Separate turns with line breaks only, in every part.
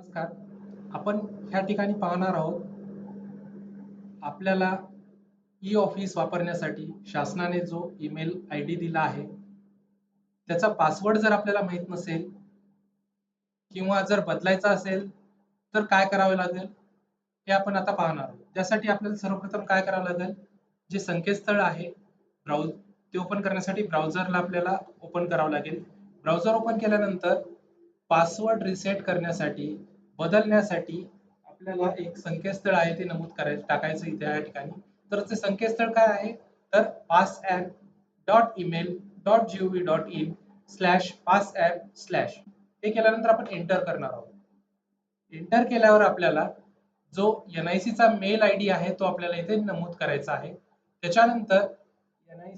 नमस्कार. आपण ह्या ठिकाणी पाहणार आहोत आपल्याला ई ऑफिस वापरण्यासाठी शासनाने जो ईमेल आय डी दिला आहे त्याचा पासवर्ड जर आपल्याला माहीत नसेल किंवा जर बदलायचा असेल तर काय करावे लागेल? हे आपण आता पाहणार आहोत. त्यासाठी आपल्याला सर्वप्रथम काय करावं लागेल? जे संकेतस्थळ आहे ब्राउज ते ओपन करण्यासाठी ब्राउझरला आपल्याला ओपन करावं लागेल. ब्राउझर ओपन केल्यानंतर पासवर्ड रिसेट करण्यासाठी बदलण्यासाठी आपल्याला एक संकेतस्थळ आहे ते नमूद करायचं टाकायचं इथे या ठिकाणी. तर ते संकेतस्थळ काय आहे? तर pass app dot email dot G V dot in slash pass app slash हे केल्यानंतर आपण एंटर करणार आहोत. एंटर केल्यावर आपल्याला जो एन आय सीचा मेल आय डी आहे तो आपल्याला इथे नमूद करायचा आहे. त्याच्यानंतर एन आय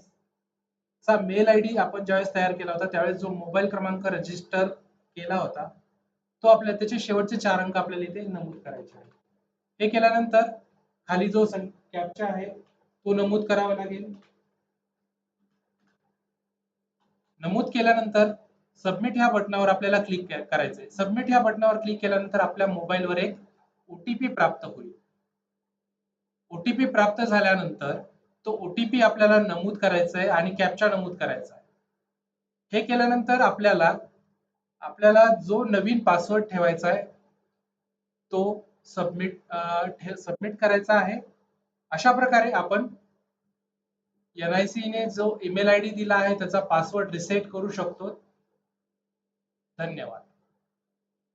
चा मेल आय डी आपण ज्यावेळेस तयार केला होता त्यावेळेस जो मोबाईल क्रमांक रजिस्टर केला होता तो आपल्या त्याचे शेवटचे चार अंक आपल्याला इथे नमूद करायचे आहे हे केल्यानंतर खाली जो कॅप्चा आहे तो नमूद करावा लागेल. नमूद केल्यानंतर सबमिट ह्या बटनावर आपल्याला क्लिक करायचंय सबमिट ह्या बटनावर क्लिक केल्यानंतर आपल्या मोबाईलवर एक ओटीपी प्राप्त होईल. ओटीपी प्राप्त झाल्यानंतर तो ओटीपी आपल्याला नमूद करायचा आहे आणि कॅप्चा नमूद करायचा आहे. हे केल्यानंतर आपल्याला आपल्याला जो नवीन पासवर्ड ठेवायचा आहे तो सबमिट सबमिट करायचा आहे. अशा प्रकारे आपण एन आय सीने जो ईमेल आय डी दिला आहे त्याचा पासवर्ड रिसेट करू शकतो. धन्यवाद.